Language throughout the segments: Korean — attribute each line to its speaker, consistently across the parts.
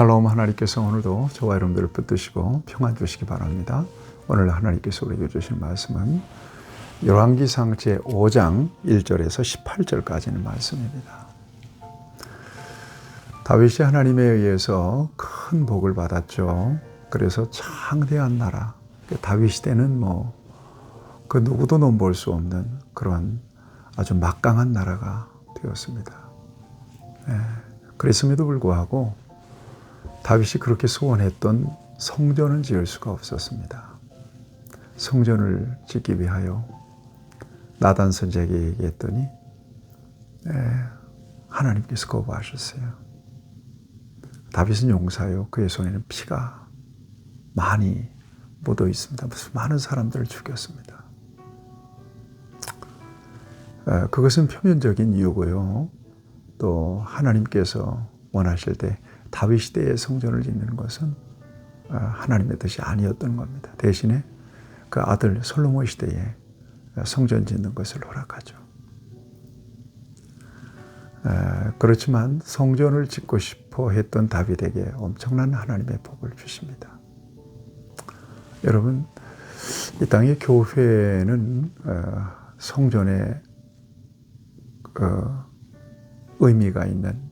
Speaker 1: 샬롬 하나님께서 오늘도 저와 여러분들을 붙드시고 평안 주시기 바랍니다. 오늘 하나님께서 우리에게 주신 말씀은 열왕기상 제 5장 1절에서 18절까지는 말씀입니다. 다윗이 하나님에 의해서 큰 복을 받았죠. 그래서 창대한 나라, 그 다윗 시대는 뭐 그 누구도 넘볼 수 없는 그런 아주 막강한 나라가 되었습니다. 네. 그랬음에도 불구하고 다윗이 그렇게 소원했던 성전을 지을 수가 없었습니다. 성전을 짓기 위하여 나단 선지에게 얘기했더니 네, 하나님께서 거부하셨어요. 다윗은 용사요. 그의 손에는 피가 많이 묻어 있습니다. 무슨 많은 사람들을 죽였습니다. 그것은 표면적인 이유고요. 또 하나님께서 원하실 때 다윗 시대의 성전을 짓는 것은 하나님의 뜻이 아니었던 겁니다. 대신에 그 아들 솔로몬 시대에 성전 짓는 것을 허락하죠. 그렇지만 성전을 짓고 싶어 했던 다윗에게 엄청난 하나님의 복을 주십니다. 여러분, 이 땅의 교회는 성전의 의미가 있는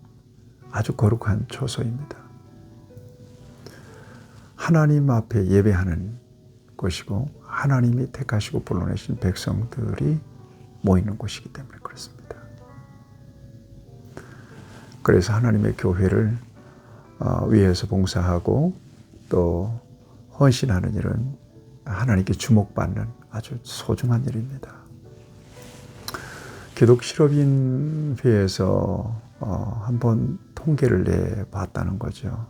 Speaker 1: 아주 거룩한 초소입니다. 하나님 앞에 예배하는 곳이고 하나님이 택하시고 불러내신 백성들이 모이는 곳이기 때문에 그렇습니다. 그래서 하나님의 교회를 어, 위에서 봉사하고 또 헌신하는 일은 하나님께 주목받는 아주 소중한 일입니다. 기독 실업인 회에서 어, 한번 통계를 내 봤다는 거죠.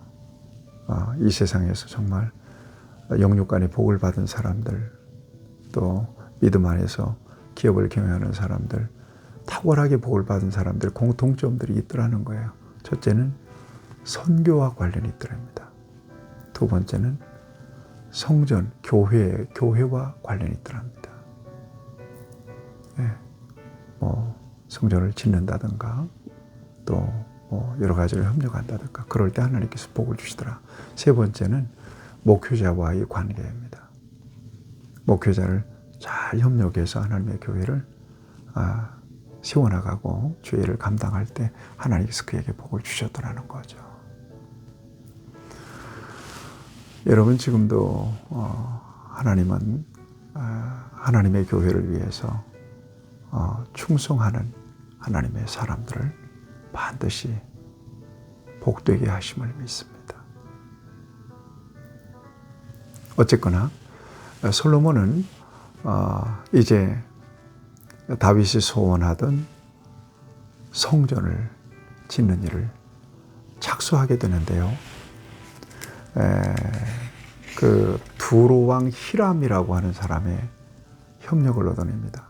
Speaker 1: 어, 이 세상에서 정말 영육간의 복을 받은 사람들, 또 믿음 안에서 기업을 경영하는 사람들, 탁월하게 복을 받은 사람들 공통점들이 있더라는 거예요. 첫째는 선교와 관련이 있더랍니다. 두 번째는 성전, 교회, 교회와 관련이 있더랍니다. 네. 뭐 성전을 짓는다든가 또 뭐 여러 가지를 협력한다든가 그럴 때 하나님께서 복을 주시더라. 세 번째는 목회자와의 관계입니다. 목회자를 잘 협력해서 하나님의 교회를 아, 세워나가고 주의를 감당할 때 하나님께서 그에게 복을 주셨더라는 거죠. 여러분 지금도 어, 하나님은 아, 하나님의 교회를 위해서 어, 충성하는 하나님의 사람들을 반드시 복되게 하심을 믿습니다. 어쨌거나 솔로몬은 어, 이제 다윗이 소원하던 성전을 짓는 일을 착수하게 되는데요. 에, 그 두로왕 히람이라고 하는 사람의 협력을 얻어냅니다.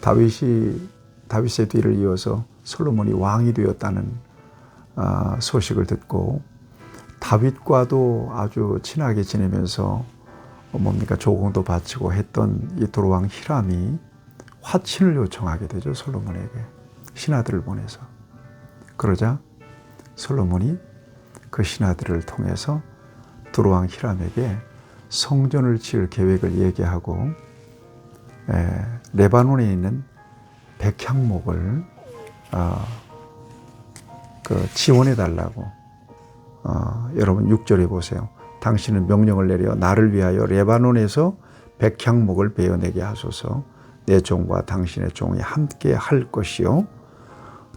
Speaker 1: 다윗이 다윗의 뒤를 이어서 솔로몬이 왕이 되었다는 아, 소식을 듣고 다윗과도 아주 친하게 지내면서 뭡니까? 조공도 바치고 했던 이 도로왕 히람이 화친을 요청하게 되죠 솔로몬에게. 신하들을 보내서. 그러자 솔로몬이 그 신하들을 통해서 도로왕 히람에게 성전을 지을 계획을 얘기하고 에, 레바논에 있는 백향목을 어, 그 지원해 달라고 어, 여러분 6절에 보세요. 당신은 명령을 내려 나를 위하여 레바논에서 백향목을 베어내게 하소서 내 종과 당신의 종이 함께 할 것이요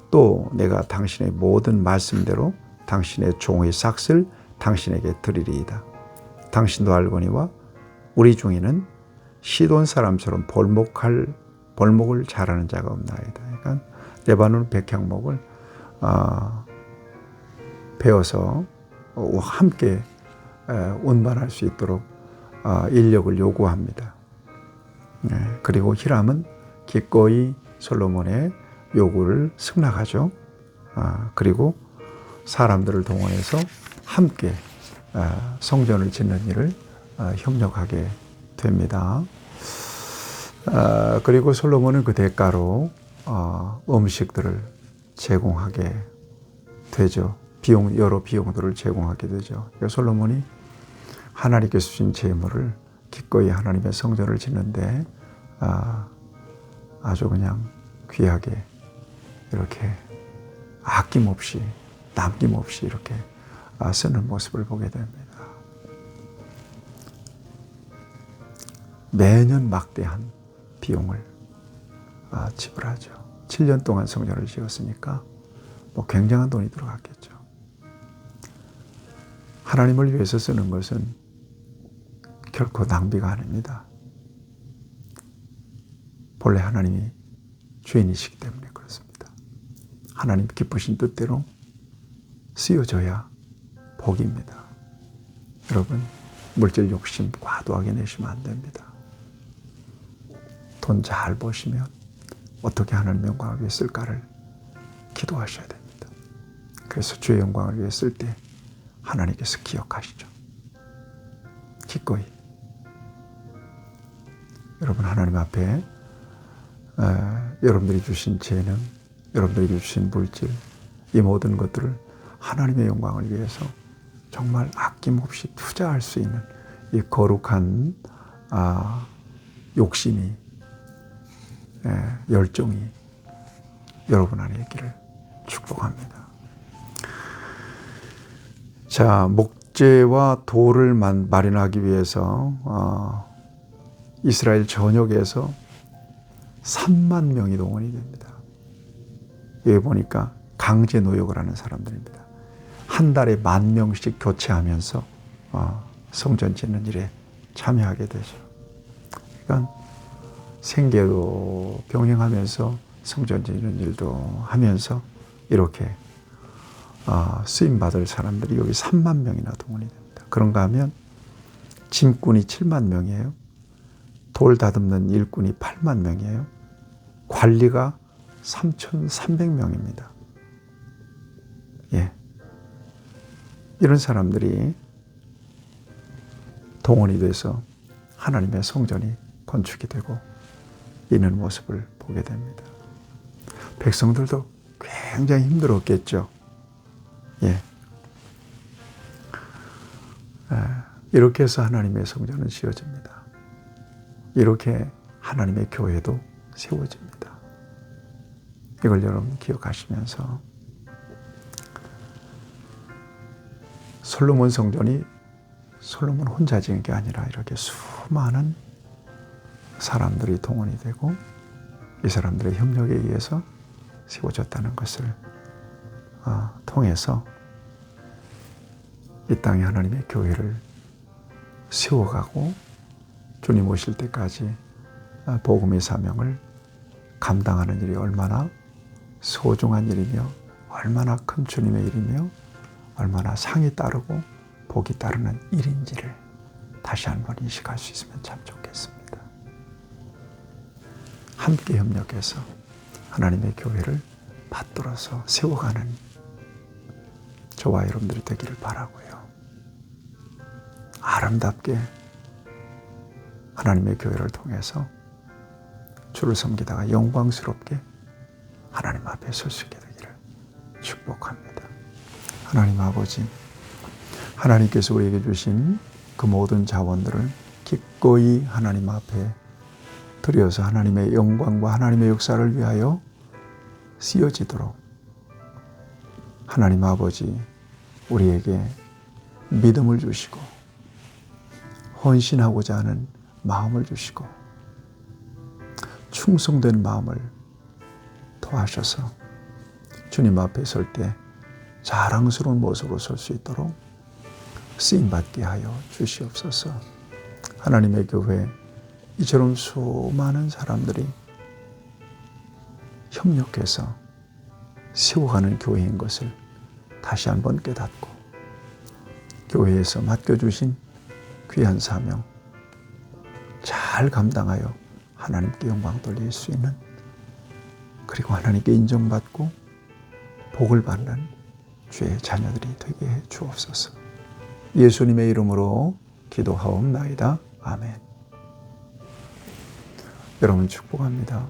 Speaker 1: 또 내가 당신의 모든 말씀대로 당신의 종의 삭슬 당신에게 드리리이다. 당신도 알거니와 우리 중에는 시돈 사람처럼 벌목할 벌목을 잘하는 자가 없나이다. 그러니까 레바논 백향목을 어, 베어서 함께 운반할 수 있도록 어, 인력을 요구합니다. 네, 그리고 히람은 기꺼이 솔로몬의 요구를 승낙하죠. 어, 그리고 사람들을 동원해서 함께 어, 성전을 짓는 일을 협력하게 됩니다. 어, 그리고 솔로몬은 그 대가로 어, 음식들을 제공하게 되죠. 비용 여러 비용들을 제공하게 되죠. 그러니까 솔로몬이 하나님께서 주신 재물을 기꺼이 하나님의 성전을 짓는데 아, 아주 그냥 귀하게 이렇게 아낌없이 남김없이 이렇게 아, 쓰는 모습을 보게 됩니다. 매년 막대한 비용을 아, 지불하죠. 7년 동안 성전을 지었으니까 뭐 굉장한 돈이 들어갔겠죠. 하나님을 위해서 쓰는 것은 결코 낭비가 아닙니다. 본래 하나님이 주인이시기 때문에 그렇습니다. 하나님 기쁘신 뜻대로 쓰여져야 복입니다. 여러분, 물질 욕심 과도하게 내시면 안 됩니다. 돈잘 버시면 어떻게 하나님 영광을 위해 쓸까를 기도하셔야 됩니다. 그래서 주의 영광을 위해 쓸 때 하나님께서 기억하시죠. 기꺼이. 여러분 하나님 앞에 에, 여러분들이 주신 재능, 여러분들이 주신 물질, 이 모든 것들을 하나님의 영광을 위해서 정말 아낌없이 투자할 수 있는 이 거룩한 아, 욕심이 예, 열정이 여러분 안에 있기를 축복합니다. 자, 목재와 돌을 마련하기 위해서 어, 이스라엘 전역에서 3만 명이 동원이 됩니다. 여기 보니까 강제 노역을 하는 사람들입니다. 한 달에 만 명씩 교체하면서 어, 성전 짓는 일에 참여하게 되죠. 그러니까 생계도 병행하면서 성전 짓는 일도 하면서 이렇게 어, 쓰임 받을 사람들이 여기 3만 명이나 동원이 됩니다. 그런가 하면 짐꾼이 7만 명이에요. 돌 다듬는 일꾼이 8만 명이에요. 관리가 3,300명입니다. 예. 이런 사람들이 동원이 돼서 하나님의 성전이 건축이 되고 있는 모습을 보게 됩니다. 백성들도 굉장히 힘들었겠죠. 예. 이렇게 해서 하나님의 성전은 지어집니다. 이렇게 하나님의 교회도 세워집니다. 이걸 여러분 기억하시면서 솔로몬 성전이 솔로몬 혼자 지은 게 아니라 이렇게 수많은 사람들이 동원이 되고 이 사람들의 협력에 의해서 세워졌다는 것을 어, 통해서 이 땅에 하나님의 교회를 세워가고 주님 오실 때까지 어, 복음의 사명을 감당하는 일이 얼마나 소중한 일이며 얼마나 큰 주님의 일이며 얼마나 상이 따르고 복이 따르는 일인지를 다시 한번 인식할 수 있으면 참 좋겠습니다. 함께 협력해서 하나님의 교회를 받들어서 세워가는 저와 여러분들이 되기를 바라고요. 아름답게 하나님의 교회를 통해서 주를 섬기다가 영광스럽게 하나님 앞에 설 수 있게 되기를 축복합니다. 하나님 아버지, 하나님께서 우리에게 주신 그 모든 자원들을 기꺼이 하나님 앞에 드려서 하나님의 영광과 하나님의 역사를 위하여 쓰여지도록 하나님 아버지 우리에게 믿음을 주시고 헌신하고자 하는 마음을 주시고 충성된 마음을 더하셔서 주님 앞에 설 때 자랑스러운 모습으로 설 수 있도록 쓰임 받게 하여 주시옵소서. 하나님의 교회 이처럼 수많은 사람들이 협력해서 세워가는 교회인 것을 다시 한번 깨닫고 교회에서 맡겨주신 귀한 사명 잘 감당하여 하나님께 영광 돌릴 수 있는 그리고 하나님께 인정받고 복을 받는 주의 자녀들이 되게 해 주옵소서. 예수님의 이름으로 기도하옵나이다. 아멘. 여러분 축복합니다.